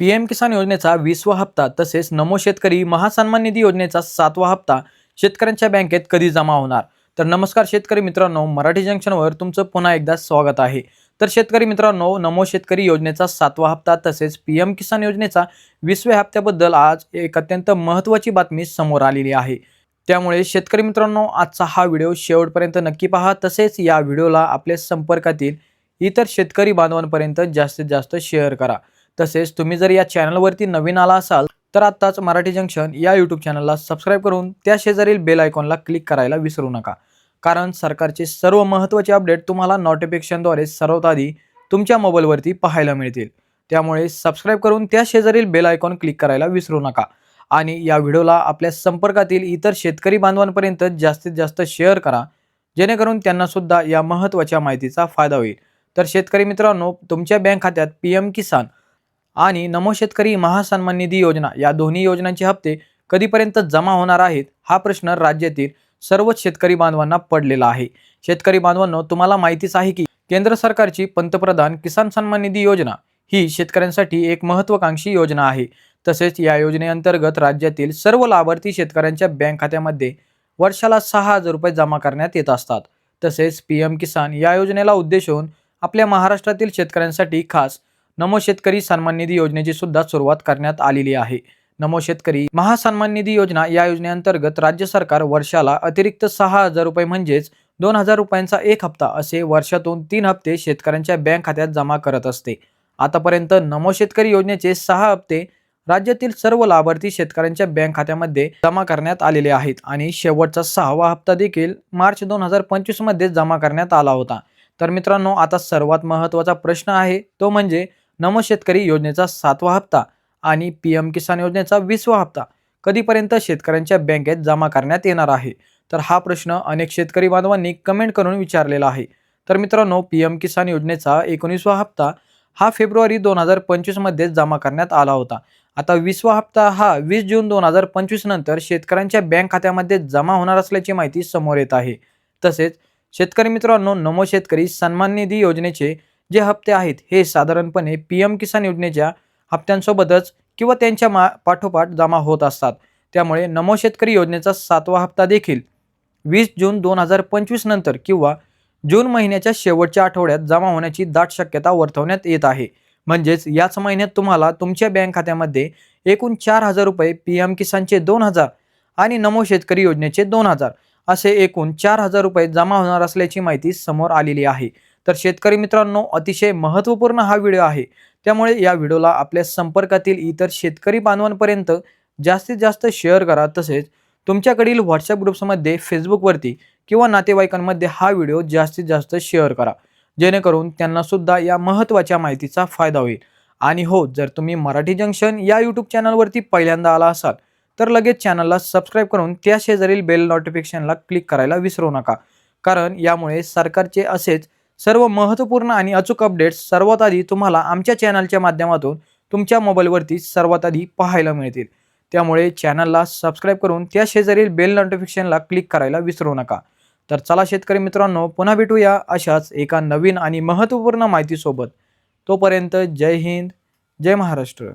P M किसान योजनेचा वीसवा हप्ता तसेच नमो शेतकरी महासन्मान निधी योजनेचा सातवा हप्ता शेतकऱ्यांच्या बँकेत कधी जमा होणार? तर नमस्कार शेतकरी मित्रांनो मराठी जंक्शनवर तुमचं पुन्हा एकदा स्वागत आहे. तर शेतकरी मित्रांनो नमो शेतकरी योजनेचा सातवा हप्ता तसेच पी एम किसान योजनेचा वीसव्या हप्त्याबद्दल आज एक अत्यंत महत्त्वाची बातमी समोर आलेली आहे. त्यामुळे शेतकरी मित्रांनो आजचा हा व्हिडिओ शेवटपर्यंत नक्की पहा. तसेच या व्हिडिओला आपल्या संपर्कातील इतर शेतकरी बांधवांपर्यंत जास्तीत जास्त शेअर करा. तसेच तुम्ही जर या चॅनलवरती नवीन आला असाल तर आत्ताच मराठी जंक्शन या यूट्यूब चॅनलला सबस्क्राईब करून त्या शेजारील बेल आयकॉनला क्लिक करायला विसरू नका. कारण सरकारचे सर्व महत्त्वाचे अपडेट तुम्हाला नोटिफिकेशनद्वारे सर्वात आधी तुमच्या मोबाईलवरती पाहायला मिळतील. त्यामुळे सबस्क्राईब करून त्या शेजारील बेल आयकॉन क्लिक करायला विसरू नका. आणि या व्हिडिओला आपल्या संपर्कातील इतर शेतकरी बांधवांपर्यंत जास्तीत जास्त शेअर करा. जेणेकरून त्यांना सुद्धा या महत्त्वाच्या माहितीचा फायदा होईल. तर शेतकरी मित्रांनो तुमच्या बँक खात्यात पी एम किसान आणि नमो शेतकरी महासन्मान निधी योजना या दोन्ही योजनांचे हप्ते कधीपर्यंत जमा होणार आहेत हा प्रश्न राज्यातील सर्वच शेतकरी बांधवांना पडलेला आहे. शेतकरी बांधवांनो तुम्हाला माहितीच आहे की केंद्र सरकारची पंतप्रधान किसान सन्मान निधी योजना ही शेतकऱ्यांसाठी एक महत्त्वाकांक्षी योजना आहे. तसेच या योजनेअंतर्गत राज्यातील सर्व लाभार्थी शेतकऱ्यांच्या बँक खात्यामध्ये वर्षाला सहा हजार रुपये जमा करण्यात येत असतात. तसेच पी एम किसान या योजनेला उद्देशून आपल्या महाराष्ट्रातील शेतकऱ्यांसाठी खास नमो शेतकरी सन्मान निधी योजनेची सुद्धा सुरुवात करण्यात आलेली आहे. नमो शेतकरी महासन्मान निधी योजना या योजनेअंतर्गत राज्य सरकार वर्षाला अतिरिक्त सहा हजार रुपये म्हणजेच दोन हजार रुपयांचा एक हप्ता असे वर्षातून तीन हप्ते शेतकऱ्यांच्या बँक खात्यात जमा करत असते. आतापर्यंत नमो शेतकरी योजनेचे सहा हप्ते राज्यातील सर्व लाभार्थी शेतकऱ्यांच्या बँक खात्यामध्ये जमा करण्यात आलेले आहेत आणि शेवटचा सहावा हप्ता देखील मार्च दोन हजार पंचवीसमध्ये जमा करण्यात आला होता. तर मित्रांनो आता सर्वात महत्त्वाचा प्रश्न आहे तो म्हणजे नमो शेतकरी योजनेचा सातवा हप्ता आणि पी एम किसान योजनेचा वीसवा हप्ता कधीपर्यंत शेतकऱ्यांच्या बँकेत जमा करण्यात येणार आहे? तर हा प्रश्न अनेक शेतकरी बांधवांनी कमेंट करून विचारलेला आहे. तर मित्रांनो पी एम किसान योजनेचा एकोणीसवा हप्ता हा फेब्रुवारी दोन हजार पंचवीसमध्ये जमा करण्यात आला होता. आता वीसवा हप्ता हा वीस जून दोन हजार पंचवीस नंतर शेतकऱ्यांच्या बँक खात्यामध्ये जमा होणार असल्याची माहिती समोर येत आहे. तसेच शेतकरी मित्रांनो नमो शेतकरी सन्मान निधी योजनेचे जे हप्ते आहेत हे साधारणपणे पी एम किसान योजनेच्या हप्त्यांसोबतच किंवा त्यांच्या मा पाठोपाठ जमा होत असतात. त्यामुळे नमो शेतकरी योजनेचा सातवा हप्ता देखील वीस जून दोन हजार पंचवीस नंतर किंवा जून महिन्याच्या शेवटच्या आठवड्यात जमा होण्याची दाट शक्यता वर्तवण्यात येत आहे. म्हणजेच याच महिन्यात तुम्हाला तुमच्या बँक खात्यामध्ये एकूण चार हजार रुपये पी एम किसानचे दोन हजार आणि नमो शेतकरी योजनेचे दोन हजार असे एकूण चार हजार रुपये जमा होणार असल्याची माहिती समोर आलेली आहे. तर शेतकरी मित्रांनो अतिशय महत्त्वपूर्ण हा व्हिडिओ आहे. त्यामुळे या व्हिडिओला आपल्या संपर्कातील इतर शेतकरी बांधवांपर्यंत जास्तीत जास्त शेअर करा. तसेच तुमच्याकडील व्हॉट्सअप ग्रुप्समध्ये फेसबुकवरती किंवा नातेवाईकांमध्ये हा व्हिडिओ जास्तीत जास्त शेअर करा. जेणेकरून त्यांना सुद्धा या महत्त्वाच्या माहितीचा फायदा होईल. आणि हो जर तुम्ही मराठी जंक्शन या यूट्यूब चॅनलवरती पहिल्यांदा आला असाल तर लगेच चॅनलला सबस्क्राईब करून त्या शेजारील बेल नोटिफिकेशनला क्लिक करायला विसरू नका. कारण यामुळे सरकारचे असेच सर्व महत्त्वपूर्ण आणि अचूक अपडेट्स सर्वात आधी तुम्हाला आमच्या चॅनलच्या माध्यमातून तुमच्या मोबाईलवरती सर्वात आधी पाहायला मिळतील. त्यामुळे चॅनलला सबस्क्राईब करून त्या शेजारील बेल नोटिफिकेशनला क्लिक करायला विसरू नका. तर चला शेतकरी मित्रांनो पुन्हा भेटूया अशाच एका नवीन आणि महत्त्वपूर्ण माहितीसोबत. तोपर्यंत जय हिंद जय महाराष्ट्र.